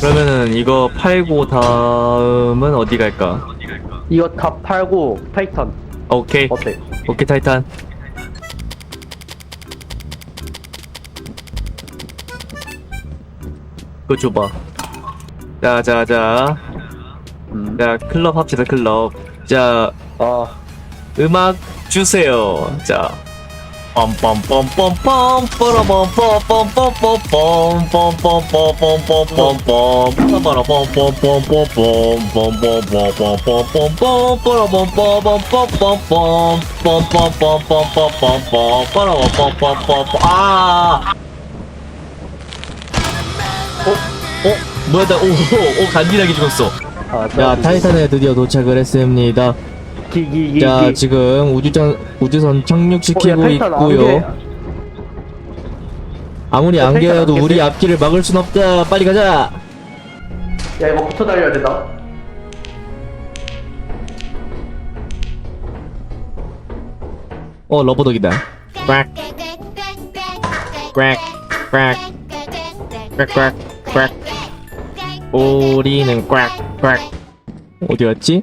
그러면은 이거 팔고 다음은 어디 갈까? 이거 다 팔고 타이탄. 오케이. 어때? 오케이 타이탄. 그거 줘봐. 자자자. 음. 자 클럽 합시다 클럽. 자 아. 음악 주세요. 자 아! 어? 어? 뭐야 나 오, 오 간지나게 죽었어 아, 야 타이탄에 드디어 도착을 했습니다 기기기 자 지금 우주선 우주선 착륙시키고 어, 있고요. 아무리 안 개여도 안개 우리 돼? 앞길을 막을 순 없다. 빨리 가자. 야 이거 붙어 달려야 된다. 어 러버덕이다. 꽉 꽉, 꽉, 꽉, 꽉. 우리는 꽉 꽉 어디 갔지?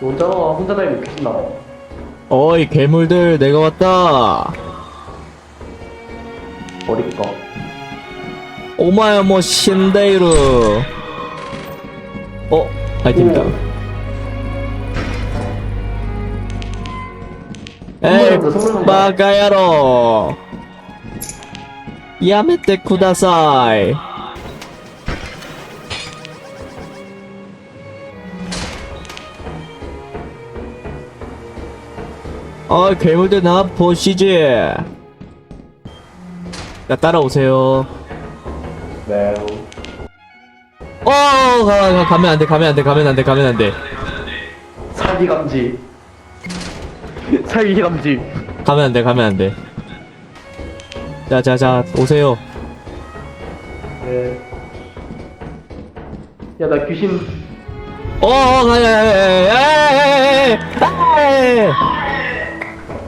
혼자 혼자 다니면 귀신 나와. 어이 괴물들 내가 왔다. 어디까 오마야 뭐 신데이루. 어 아이템이다. 에이 선물한다, 선물한다. 바가야로. 야메테 쿠다사이 어 괴물들 나 보시지 자 따라오세요 네 어 가, 가, 가면 안돼 가면 안돼 가면 안돼 가면 안돼 사기 감지 사기 감지 가면 안돼 가면 안돼 자자자 오세요 네 야 나 귀신 어 가야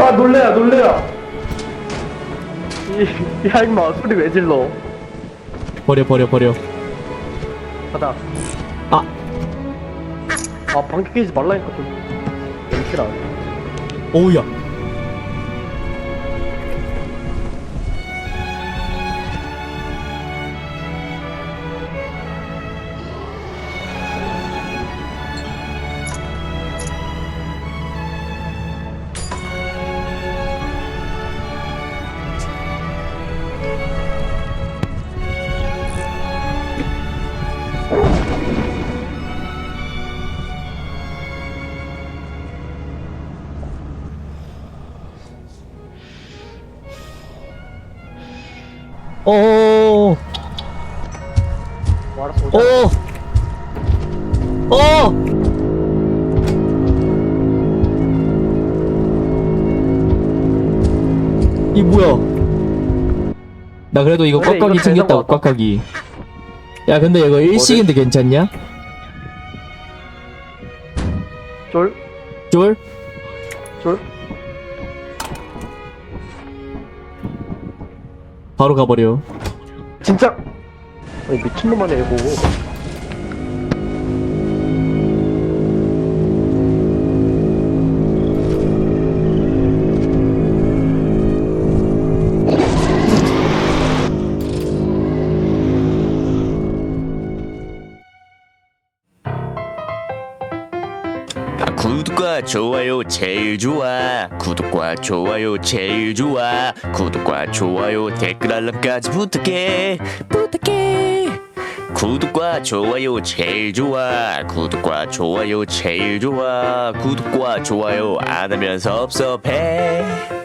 아 놀래야 놀래야 이, 야 임마 소리 왜 질러? 버려 버려 버려. 가자. 아. 아 방귀 끼지 말라니까 좀. 냄새나 오우야 오 뭐 알았어 오자 오! 오! 이 뭐야? 나 그래도 이거 근데 꽉꽉이 이거 챙겼다고 괜찮은 것. 꽉꽉이. 야 근데 이거 일식인데 괜찮냐? 쫄? 쫄? 쫄? 바로 가버려. 진짜 아니 미친놈 아니야 이거 구독과 좋아요 제일 좋아. 구독과 좋아요 제일 좋아. 구독과 좋아요 댓글 알람까지 부탁해. 부탁해. 구독과 좋아요 제일 좋아. 구독과 좋아요 제일 좋아. 구독과 좋아요 안 하면 섭섭해